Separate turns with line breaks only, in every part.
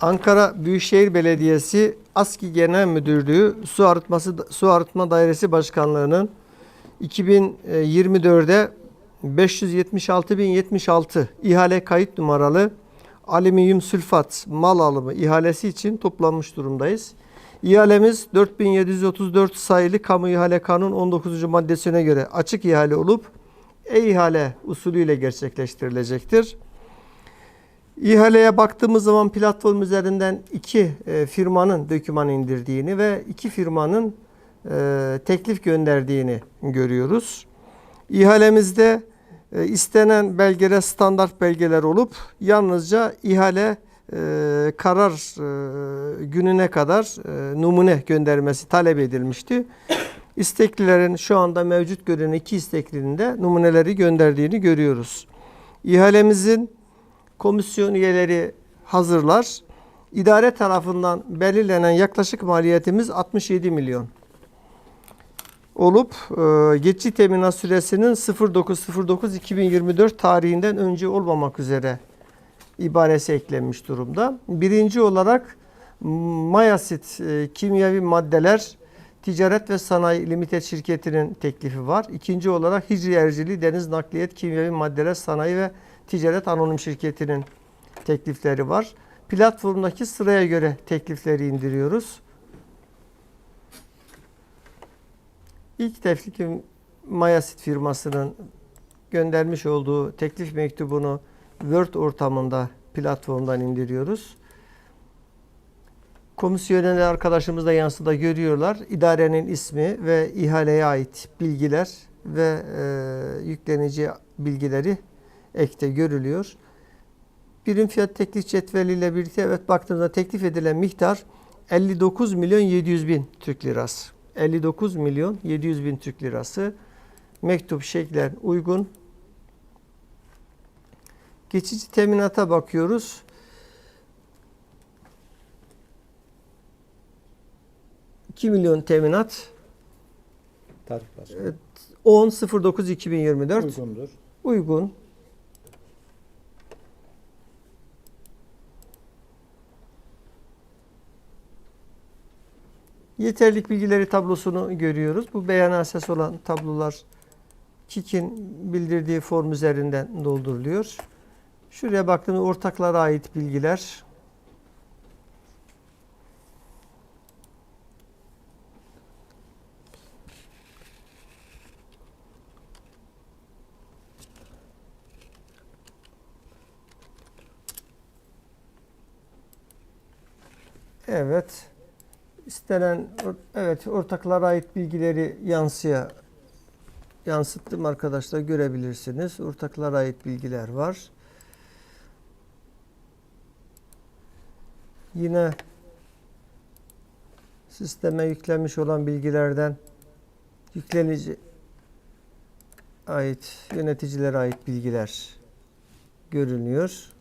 Ankara Büyükşehir Belediyesi ASKİ Genel Müdürlüğü Su Arıtması Su Arıtma Dairesi Başkanlığı'nın 2024'de 576.076 ihale kayıt numaralı alüminyum sülfat mal alımı ihalesi için toplanmış durumdayız. İhalemiz 4734 sayılı Kamu İhale Kanun 19. maddesine göre açık ihale olup e-ihale usulüyle gerçekleştirilecektir. İhaleye baktığımız zaman platform üzerinden iki e, firmanın doküman indirdiğini ve iki firmanın e, teklif gönderdiğini görüyoruz. İhalemizde e, istenen belgeler standart belgeler olup yalnızca ihale karar gününe kadar numune göndermesi talep edilmişti. İsteklilerin şu anda mevcut görünen iki isteklinin de numuneleri gönderdiğini görüyoruz. İhalemizin komisyon üyeleri hazırlar. İdare tarafından belirlenen yaklaşık maliyetimiz 67 milyon olup e, geçici teminat süresinin 09.09.2024 tarihinden önce olmamak üzere ibaresi eklenmiş durumda. Birinci olarak Mayasit e, kimyevi maddeler Ticaret ve Sanayi Limited şirketinin teklifi var. İkinci olarak Hicri Ercili Deniz Nakliyat Kimyevi Maddeler Sanayi ve Ticaret Anonim şirketinin teklifleri var. Platformdaki sıraya göre teklifleri indiriyoruz. İlk teklifim Mayasit firmasının göndermiş olduğu teklif mektubunu Word ortamında platformdan indiriyoruz. Komisyoner arkadaşımız da yansıda görüyorlar. İdarenin ismi ve ihaleye ait bilgiler ve e, yüklenici bilgileri ekte görülüyor. Birim fiyat teklif cetveliyle birlikte evet baktığımızda teklif edilen miktar 59 milyon 700 bin Türk lirası. 59 milyon 700 bin Türk lirası. Mektup şeklen uygun. Geçici teminata bakıyoruz. ...2 milyon teminat...
Tarif başkanı.
Evet. 10.09.2024
Uygundur.
uygun. Yeterlik bilgileri tablosunu görüyoruz. Bu beyana esas olan tablolar KİK'in bildirdiği form üzerinden dolduruluyor. Şuraya baktığımda ortaklara ait bilgiler. Evet. İstenen evet ortaklara ait bilgileri yansıya yansıttım arkadaşlar görebilirsiniz. Ortaklara ait bilgiler var. Yine sisteme yüklenmiş olan bilgilerden yüklenici ait yöneticilere ait bilgiler görünüyor.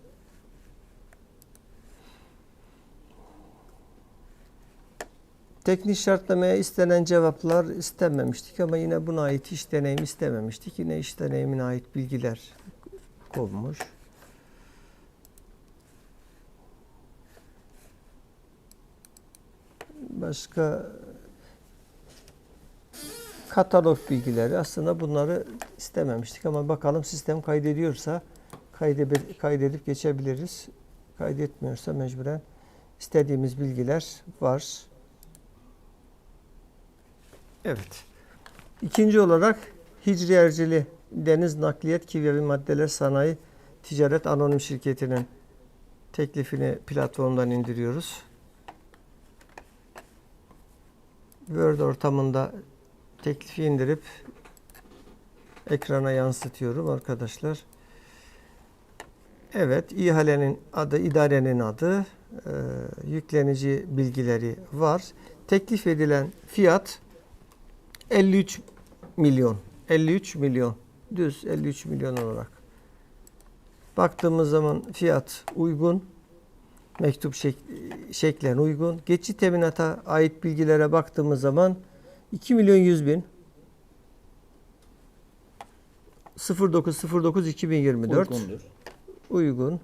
Teknik şartlamaya istenen cevaplar istenmemiştik ama yine buna ait iş deneyimi istememiştik. Yine iş deneyimine ait bilgiler konmuş. Başka katalog bilgileri aslında bunları istememiştik ama bakalım sistem kaydediyorsa kaydedip geçebiliriz. Kaydetmiyorsa mecburen istediğimiz bilgiler var. Evet. İkinci olarak Hicri Ercili Deniz Nakliyat Kimyevi Maddeler Sanayi Ticaret Anonim Şirketi'nin teklifini platformdan indiriyoruz. Word ortamında teklifi indirip ekrana yansıtıyorum arkadaşlar. Evet, ihalenin adı, idarenin adı, e, yüklenici bilgileri var. Teklif edilen fiyat 53 milyon. 53 milyon. Düz 53 milyon olarak. Baktığımız zaman fiyat uygun. Mektup şek şeklen uygun. Geçici teminata ait bilgilere baktığımız zaman 2 milyon 100 bin. 0909 2024
Uygundur.
uygun.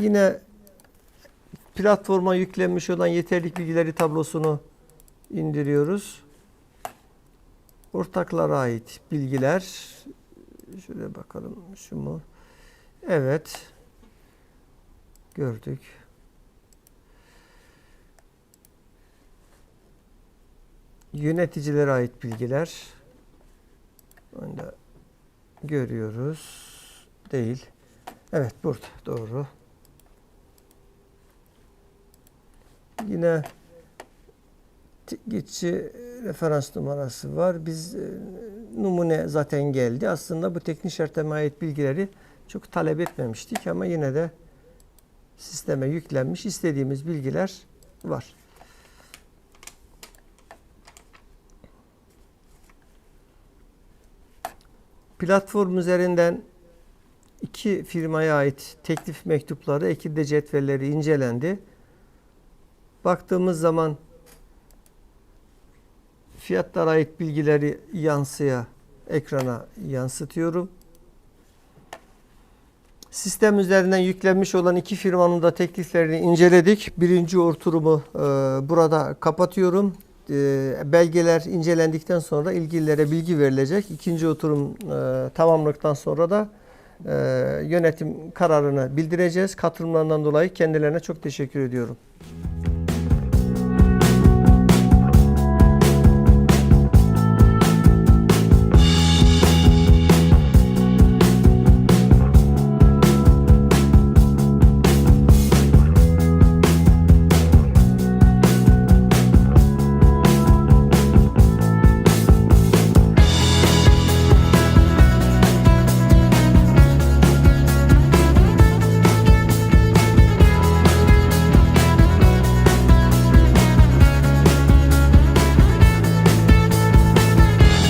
Yine platforma yüklenmiş olan yeterlik bilgileri tablosunu indiriyoruz. Ortaklara ait bilgiler. Şöyle bakalım şu mu? Evet. Gördük. Yöneticilere ait bilgiler. Onu da görüyoruz. Değil. Evet burada doğru. Yine geçici referans numarası var. Biz e, numune zaten geldi. Aslında bu teknik şartlama ait bilgileri çok talep etmemiştik ama yine de sisteme yüklenmiş istediğimiz bilgiler var. Platform üzerinden iki firmaya ait teklif mektupları, ekide cetvelleri incelendi. Baktığımız zaman fiyatlara ait bilgileri yansıya ekrana yansıtıyorum. Sistem üzerinden yüklenmiş olan iki firmanın da tekliflerini inceledik. Birinci oturumu e, burada kapatıyorum. E, belgeler incelendikten sonra ilgililere bilgi verilecek. İkinci oturum e, tamamladıktan sonra da e, yönetim kararını bildireceğiz. Katılımlarından dolayı kendilerine çok teşekkür ediyorum.